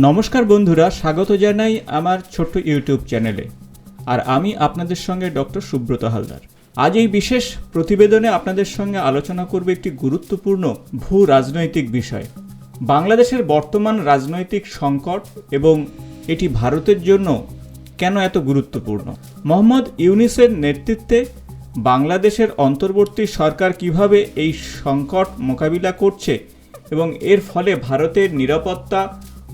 নমস্কার বন্ধুরা, স্বাগত জানাই আমার ছোট্ট ইউটিউব চ্যানেলে। আর আমি আপনাদের সঙ্গে ডক্টর সুব্রত হালদার। আজ এই বিশেষ প্রতিবেদনে আপনাদের সঙ্গে আলোচনা করব একটি গুরুত্বপূর্ণ ভূ রাজনৈতিক বিষয়। বাংলাদেশের বর্তমান রাজনৈতিক সংকট এবং এটি ভারতের জন্য কেন এত গুরুত্বপূর্ণ? মোহাম্মদ ইউনিসের নেতৃত্বে বাংলাদেশের অন্তর্বর্তী সরকার কীভাবে এই সংকট মোকাবিলা করছে এবং এর ফলে ভারতের নিরাপত্তা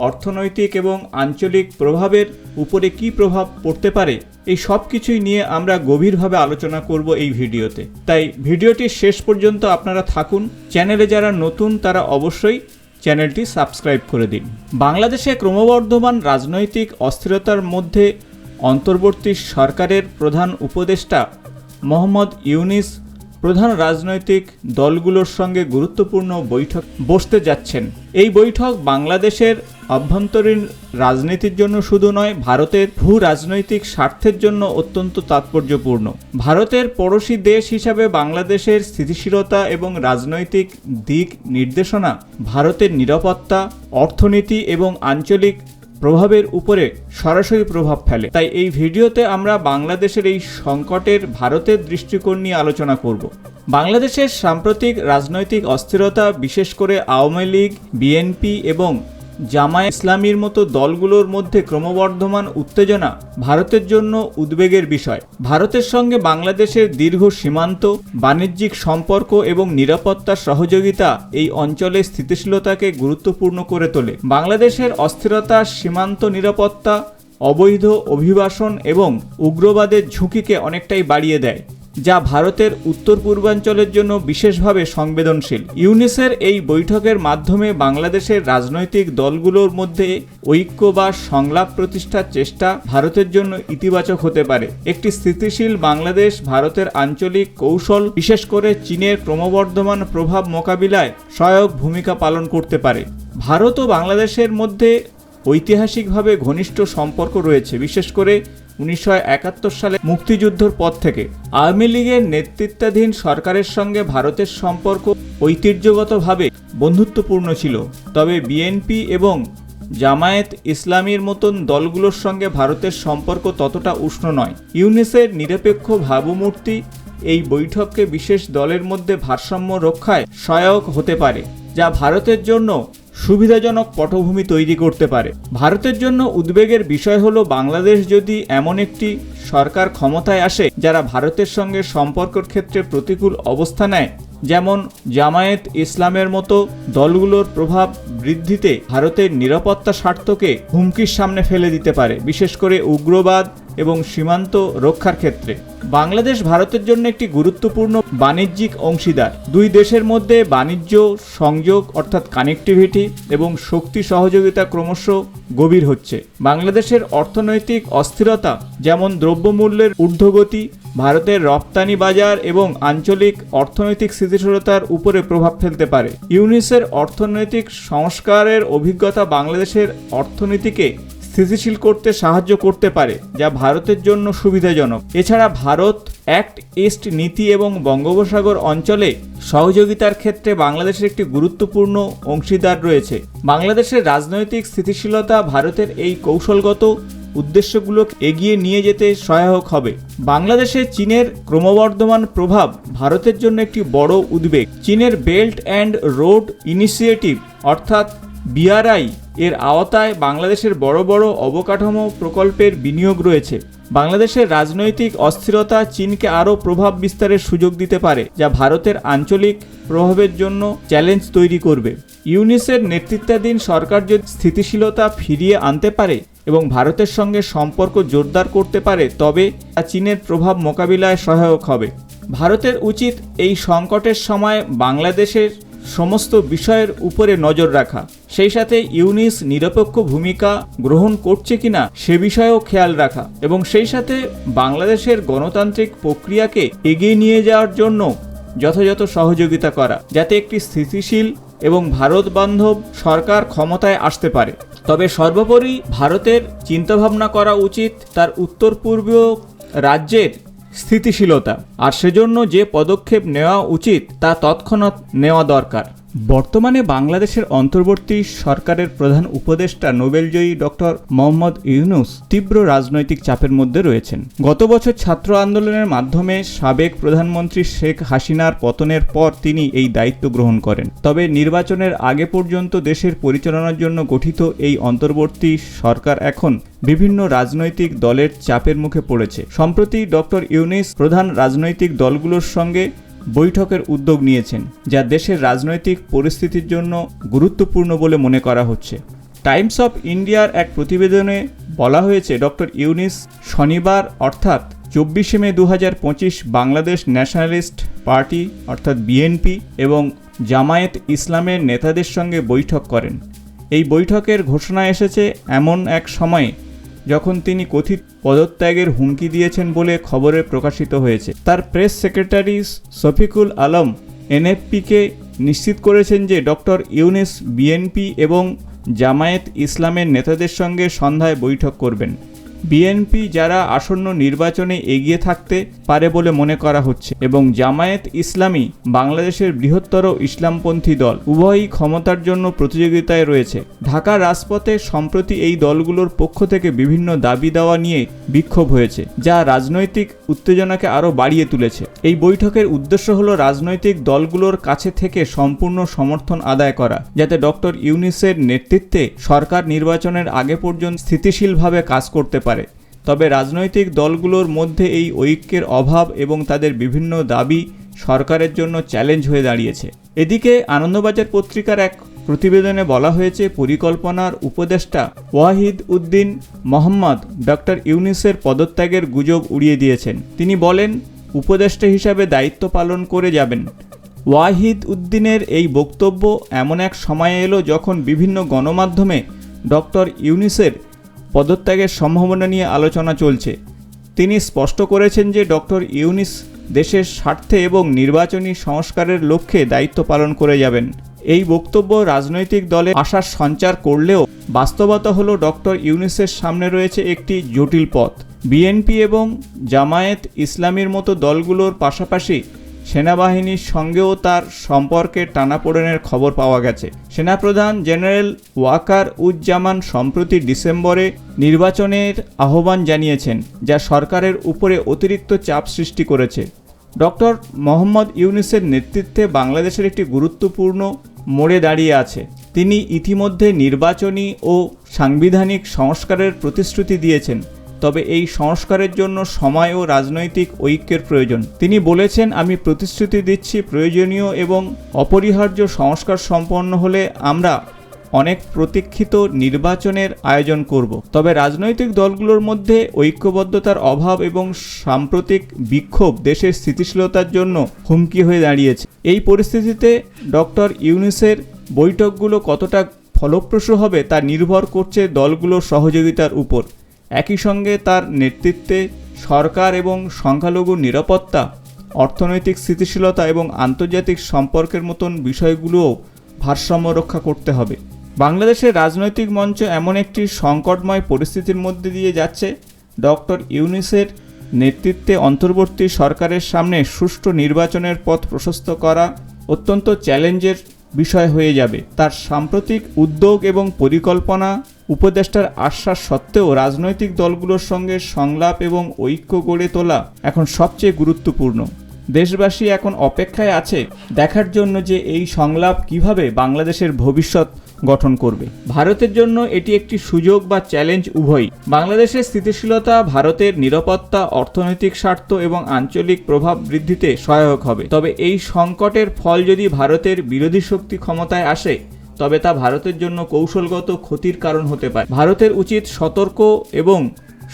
অর্থনৈতিক এবং আঞ্চলিক প্রভাবের উপরে কী প্রভাব পড়তে পারে, এই সব কিছুই নিয়ে আমরা গভীরভাবে আলোচনা করব এই ভিডিওতে। তাই ভিডিওটি শেষ পর্যন্ত আপনারা থাকুন। চ্যানেলে যারা নতুন, তারা অবশ্যই চ্যানেলটি সাবস্ক্রাইব করে দিন। বাংলাদেশে ক্রমবর্ধমান রাজনৈতিক অস্থিরতার মধ্যে অন্তর্বর্তী সরকারের প্রধান উপদেষ্টা মোহাম্মদ ইউনিস প্রধান রাজনৈতিক দলগুলোর সঙ্গে গুরুত্বপূর্ণ বৈঠক বসতে যাচ্ছেন। এই বৈঠক বাংলাদেশের অভ্যন্তরীণ রাজনীতির জন্য শুধু নয়, ভারতের ভূ রাজনৈতিক স্বার্থের জন্য অত্যন্ত তাৎপর্যপূর্ণ। ভারতের পড়োশী দেশ হিসাবে বাংলাদেশের স্থিতিশীলতা এবং রাজনৈতিক দিক নির্দেশনা, ভারতের নিরাপত্তা, অর্থনীতি এবং আঞ্চলিক প্রভাবের উপরে সরাসরি প্রভাব ফেলে। তাই এই ভিডিওতে আমরা বাংলাদেশের এই সংকটের ভারতের দৃষ্টিকোণ নিয়ে আলোচনা করব। বাংলাদেশের সাম্প্রতিক রাজনৈতিক অস্থিরতা, বিশেষ করে আওয়ামী লীগ, বিএনপি এবং জামায়াত ইসলামীর মতো দলগুলোর মধ্যে ক্রমবর্ধমান উত্তেজনা ভারতের জন্য উদ্বেগের বিষয়। ভারতের সঙ্গে বাংলাদেশের দীর্ঘ সীমান্ত, বাণিজ্যিক সম্পর্ক এবং নিরাপত্তা সহযোগিতা এই অঞ্চলের স্থিতিশীলতাকে গুরুত্বপূর্ণ করে তোলে। বাংলাদেশের অস্থিরতা, সীমান্ত নিরাপত্তা, অবৈধ অভিবাসন এবং উগ্রবাদের ঝুঁকিকে অনেকটাই বাড়িয়ে দেয়। যা ভারতের উত্তর পূর্বাঞ্চলের জন্য বিশেষভাবে সংবেদনশীল। ইউনিসের এই বৈঠকের মাধ্যমে বাংলাদেশের রাজনৈতিক দলগুলোর মধ্যে ঐক্য বা সংলাপ প্রতিষ্ঠার চেষ্টা ভারতের জন্য ইতিবাচক হতে পারে। একটি স্থিতিশীল বাংলাদেশ ভারতের আঞ্চলিক কৌশল, বিশেষ করে চীনের ক্রমবর্ধমান প্রভাব মোকাবিলায় সহায়ক ভূমিকা পালন করতে পারে। ভারত ও বাংলাদেশের মধ্যে ঐতিহাসিকভাবে ঘনিষ্ঠ সম্পর্ক রয়েছে, বিশেষ করে উনিশশো একাত্তর সালে মুক্তিযুদ্ধর পর থেকে আওয়ামী লীগের নেতৃত্বাধীন সরকারের সঙ্গে ভারতের সম্পর্ক ঐতিহ্যগতভাবে বন্ধুত্বপূর্ণ ছিল। তবে বিএনপি এবং জামায়াত ইসলামীর মতন দলগুলোর সঙ্গে ভারতের সম্পর্ক ততটা উষ্ণ নয়। ইউনিসের নিরপেক্ষ ভাবমূর্তি এই বৈঠককে বিশেষ দলের মধ্যে ভারসাম্য রক্ষায় সহায়ক হতে পারে, যা ভারতের জন্য সুবিধাজনক পটভূমি তৈরি করতে পারে। ভারতের জন্য উদ্বেগের বিষয় হলো বাংলাদেশ যদি এমন একটি সরকার ক্ষমতায় আসে, যারা ভারতের সঙ্গে সম্পর্কের ক্ষেত্রে প্রতিকূল অবস্থা নেয়, যেমন জামায়াত ইসলামের মতো দলগুলোর প্রভাব বৃদ্ধিতে ভারতের নিরাপত্তা স্বার্থকে হুমকির সামনে ফেলে দিতে পারে। বিশেষ করে উগ্রবাদ এবং সীমান্ত রক্ষার ক্ষেত্রে। বাংলাদেশ ভারতের জন্য একটি গুরুত্বপূর্ণ বাণিজ্যিক অংশীদার। দুই দেশের মধ্যে বাণিজ্য, সংযোগ অর্থাৎ কানেক্টিভিটি এবং শক্তি সহযোগিতা ক্রমশ গভীর হচ্ছে। বাংলাদেশের অর্থনৈতিক অস্থিরতা যেমন দ্রব্যমূল্যের ঊর্ধ্বগতি, ভারতের রপ্তানি বাজার এবং আঞ্চলিক অর্থনৈতিক স্থিতিশীলতার উপরে প্রভাব ফেলতে পারে। ইউনিসের অর্থনৈতিক সংস্কারের অভিজ্ঞতা বাংলাদেশের অর্থনীতিকে স্থিতিশীল করতে সাহায্য করতে পারে, যা ভারতের জন্য সুবিধাজনক। এছাড়া ভারত অ্যাক্ট ইস্ট নীতি এবং বঙ্গোপসাগর অঞ্চলে সহযোগিতার ক্ষেত্রে বাংলাদেশের একটি গুরুত্বপূর্ণ অংশীদার রয়েছে। বাংলাদেশের রাজনৈতিক স্থিতিশীলতা ভারতের এই কৌশলগত উদ্দেশ্যগুলো এগিয়ে নিয়ে যেতে সহায়ক হবে। বাংলাদেশে চীনের ক্রমবর্ধমান প্রভাব ভারতের জন্য একটি বড় উদ্বেগ। চীনের বেল্ট অ্যান্ড রোড ইনিশিয়েটিভ, অর্থাৎ বিআরআই এর আওতায় বাংলাদেশের বড় বড় অবকাঠামো প্রকল্পের বিনিয়োগ রয়েছে। বাংলাদেশের রাজনৈতিক অস্থিরতা চীনকে আরও প্রভাব বিস্তারের সুযোগ দিতে পারে, যা ভারতের আঞ্চলিক প্রভাবের জন্য চ্যালেঞ্জ তৈরি করবে। ইউনিসের নেতৃত্বাধীন সরকার যদি স্থিতিশীলতা ফিরিয়ে আনতে পারে এবং ভারতের সঙ্গে সম্পর্ক জোরদার করতে পারে, তবে তা চীনের প্রভাব মোকাবিলায় সহায়ক হবে। ভারতের উচিত এই সংকটের সময় বাংলাদেশের সমস্ত বিষয়ের উপরে নজর রাখা। সেই সাথে ইউনিস নিরপেক্ষ ভূমিকা গ্রহণ করছে কিনা সে বিষয়েও খেয়াল রাখা এবং সেই সাথে বাংলাদেশের গণতান্ত্রিক প্রক্রিয়াকে এগিয়ে নিয়ে যাওয়ার জন্য যথাযথ সহযোগিতা করা, যাতে একটি স্থিতিশীল এবং ভারত বান্ধব সরকার ক্ষমতায় আসতে পারে। তবে সর্বোপরি ভারতের চিন্তাভাবনা করা উচিত তার উত্তর পূর্বীয় রাজ্যের স্থিতিশীলতা। আর সেজন্য যে পদক্ষেপ নেওয়া উচিত তা তৎক্ষণাৎ নেওয়া দরকার। বর্তমানে বাংলাদেশের অন্তর্বর্তী সরকারের প্রধান উপদেষ্টা নোবেলজয়ী ডক্টর মোহাম্মদ ইউনুস তীব্র রাজনৈতিক চাপের মধ্যে রয়েছেন। গত বছর ছাত্র আন্দোলনের মাধ্যমে সাবেক প্রধানমন্ত্রী শেখ হাসিনার পতনের পর তিনি এই দায়িত্ব গ্রহণ করেন। তবে নির্বাচনের আগে পর্যন্ত দেশের পরিচালনার জন্য গঠিত এই অন্তর্বর্তী সরকার এখন বিভিন্ন রাজনৈতিক দলের চাপের মুখে পড়েছে। সম্প্রতি ডক্টর ইউনিস প্রধান রাজনৈতিক দলগুলোর সঙ্গে বৈঠকের উদ্যোগ নিয়েছেন, যা দেশের রাজনৈতিক পরিস্থিতির জন্য গুরুত্বপূর্ণ বলে মনে করা হচ্ছে। টাইমস অফ ইন্ডিয়ার এক প্রতিবেদনে বলা হয়েছে ডক্টর ইউনিস শনিবার, অর্থাৎ চব্বিশে মে দু হাজার পঁচিশ বাংলাদেশ ন্যাশনালিস্ট পার্টি, অর্থাৎ বিএনপি এবং জামায়াত ইসলামের নেতাদের সঙ্গে বৈঠক করেন। এই বৈঠকের ঘোষণা এসেছে এমন এক সময়ে যখন তিনি কথিত পদত্যাগের হুমকি দিয়েছেন বলে খবরে প্রকাশিত হয়েছে। তার প্রেস সেক্রেটারি শফিকুল আলম এনএফপিকে নিশ্চিত করেছেন যে ডক্টর ইউনেস বিএনপি এবং জামায়েত ইসলামের নেতাদের সঙ্গে সন্ধ্যায় বৈঠক করবেন। বিএনপি যারা আসন্ন নির্বাচনে এগিয়ে থাকতে পারে বলে মনে করা হচ্ছে এবং জামায়াত ইসলামী বাংলাদেশের বৃহত্তর ইসলামপন্থী দল উভয়ই ক্ষমতার জন্য প্রতিযোগিতায় রয়েছে। ঢাকার রাজপথে সম্প্রতি এই দলগুলোর পক্ষ থেকে বিভিন্ন দাবি দেওয়া নিয়ে বিক্ষোভ হয়েছে, যা রাজনৈতিক উত্তেজনাকে আরও বাড়িয়ে তুলেছে। এই বৈঠকের উদ্দেশ্য হলো রাজনৈতিক দলগুলোর কাছে থেকে সম্পূর্ণ সমর্থন আদায় করা, যাতে ডক্টর ইউনিসের নেতৃত্বে সরকার নির্বাচনের আগে পর্যন্ত স্থিতিশীলভাবে কাজ করতে পারে। তবে রাজনৈতিক দলগুলোর মধ্যে এই ঐক্যের অভাব এবং তাদের বিভিন্ন দাবি সরকারের জন্য চ্যালেঞ্জ হয়ে দাঁড়িয়েছে। এদিকে আনন্দবাজার পত্রিকার এক প্রতিবেদনে বলা হয়েছে, পরিকল্পনার উপদেষ্টা ওয়াহিদ উদ্দিন মোহাম্মদ ডক্টর ইউনিসের পদত্যাগের গুজব উড়িয়ে দিয়েছেন। তিনি বলেন, উপদেষ্টা হিসাবে দায়িত্ব পালন করে যাবেন। ওয়াহিদ উদ্দিনের এই বক্তব্য এমন এক সময়ে এলো যখন বিভিন্ন গণমাধ্যমে ডক্টর ইউনিসের পদত্যাগের সম্ভাবনা নিয়ে আলোচনা চলছে। তিনি স্পষ্ট করেছেন যে ডক্টর ইউনিস দেশের স্বার্থে এবং নির্বাচনী সংস্কারের লক্ষ্যে দায়িত্ব পালন করে যাবেন। এই বক্তব্য রাজনৈতিক দলে আশার সঞ্চার করলেও বাস্তবতা হলো ডক্টর ইউনিসের সামনে রয়েছে একটি জটিল পথ। বিএনপি এবং জামায়েত ইসলামীর মতো দলগুলোর পাশাপাশি সেনাবাহিনীর সঙ্গেও তার সম্পর্কে টানাপোড়েনের খবর পাওয়া গেছে। সেনাপ্রধান জেনারেল ওয়াকার উজ্জামান সম্প্রতি ডিসেম্বরে নির্বাচনের আহ্বান জানিয়েছেন, যা সরকারের উপরে অতিরিক্ত চাপ সৃষ্টি করেছে। ডক্টর মোহাম্মদ ইউনিসের নেতৃত্বে বাংলাদেশের একটি গুরুত্বপূর্ণ মোড়ে দাঁড়িয়ে আছে। তিনি ইতিমধ্যে নির্বাচনী ও সাংবিধানিক সংস্কারের প্রতিশ্রুতি দিয়েছেন। তবে এই সংস্কারের জন্য সময় ও রাজনৈতিক ঐক্যের প্রয়োজন। তিনি বলেছেন, আমি প্রতিশ্রুতি দিচ্ছি প্রয়োজনীয় এবং অপরিহার্য সংস্কার সম্পন্ন হলে আমরা অনেক প্রতীক্ষিত নির্বাচনের আয়োজন করব। তবে রাজনৈতিক দলগুলোর মধ্যে ঐক্যবদ্ধতার অভাব এবং সাম্প্রতিক বিক্ষোভ দেশের স্থিতিশীলতার জন্য হুমকি হয়ে দাঁড়িয়েছে। এই পরিস্থিতিতে ডক্টর ইউনিসের বৈঠকগুলো কতটা ফলপ্রসূ হবে তা নির্ভর করছে দলগুলোর সহযোগিতার উপর। একই সঙ্গে তার নেতৃত্বে সরকার এবং সংখ্যালঘু নিরাপত্তা, অর্থনৈতিক স্থিতিশীলতা এবং আন্তর্জাতিক সম্পর্কের মতন বিষয়গুলোও ভারসাম্য রক্ষা করতে হবে। বাংলাদেশের রাজনৈতিক মঞ্চ এমন একটি সংকটময় পরিস্থিতির মধ্যে দিয়ে যাচ্ছে। ডক্টর ইউনিসের নেতৃত্বে অন্তর্বর্তী সরকারের সামনে সুষ্ঠু নির্বাচনের পথ প্রশস্ত করা অত্যন্ত চ্যালেঞ্জের বিষয় হয়ে যাবে। তার সাম্প্রতিক উদ্যোগ এবং পরিকল্পনা উপদেষ্টার আশ্বাস সত্ত্বেও রাজনৈতিক দলগুলোর সঙ্গে সংলাপ এবং ঐক্য গড়ে তোলা এখন সবচেয়ে গুরুত্বপূর্ণ। দেশবাসী এখন অপেক্ষায় আছে দেখার জন্য যে এই সংলাপ কীভাবে বাংলাদেশের ভবিষ্যৎ গঠন করবে। ভারতের জন্য এটি একটি সুযোগ বা চ্যালেঞ্জ উভয়ই। বাংলাদেশের স্থিতিশীলতা, ভারতের নিরাপত্তা, অর্থনৈতিক স্বার্থ এবং আঞ্চলিক প্রভাব বৃদ্ধিতে সহায়ক হবে। তবে এই সংকটের ফল যদি ভারতের বিরোধী শক্তি ক্ষমতায় আসে তবে তা ভারতের জন্য কৌশলগত ক্ষতির কারণ হতে পারে। ভারতের উচিত সতর্ক এবং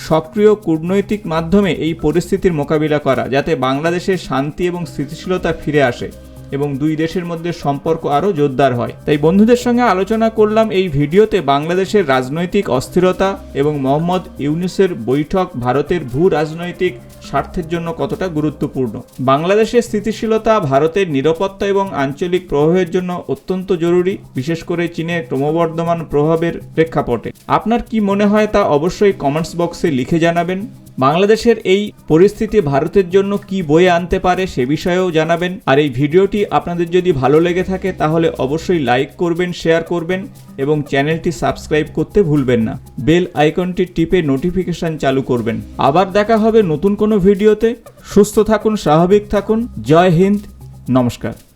সক্রিয় কূটনৈতিক মাধ্যমে এই পরিস্থিতির মোকাবিলা করা, যাতে বাংলাদেশের শান্তি এবং স্থিতিশীলতা ফিরে আসে। এবং দুই দেশের মধ্যে সম্পর্ক আরও জোরদার হয়। তাই বন্ধুদের সঙ্গে আলোচনা করলাম এই ভিডিওতে বাংলাদেশের রাজনৈতিক অস্থিরতা এবং মোহাম্মদ ইউনুসের বৈঠক ভারতের ভূ রাজনৈতিক স্বার্থের জন্য কতটা গুরুত্বপূর্ণ। বাংলাদেশের স্থিতিশীলতা ভারতের নিরাপত্তা এবং আঞ্চলিক প্রভাবের জন্য অত্যন্ত জরুরি, বিশেষ করে চীনের ক্রমবর্ধমান প্রভাবের প্রেক্ষাপটে। আপনার কি মনে হয় তা অবশ্যই কমেন্টস বক্সে লিখে জানাবেন। বাংলাদেশের এই পরিস্থিতি ভারতের জন্য কি বয়ে আনতে পারে সে বিষয়েও জানাবেন। আর এই ভিডিওটি আপনাদের যদি ভালো লেগে থাকে, তাহলে অবশ্যই লাইক করবেন, শেয়ার করবেন এবং চ্যানেলটি সাবস্ক্রাইব করতে ভুলবেন না। বেল আইকনটি টিপে নোটিফিকেশন চালু করবেন। আবার দেখা হবে নতুন কোনো ভিডিওতে। সুস্থ থাকুন, স্বাভাবিক থাকুন। জয় হিন্দ, নমস্কার।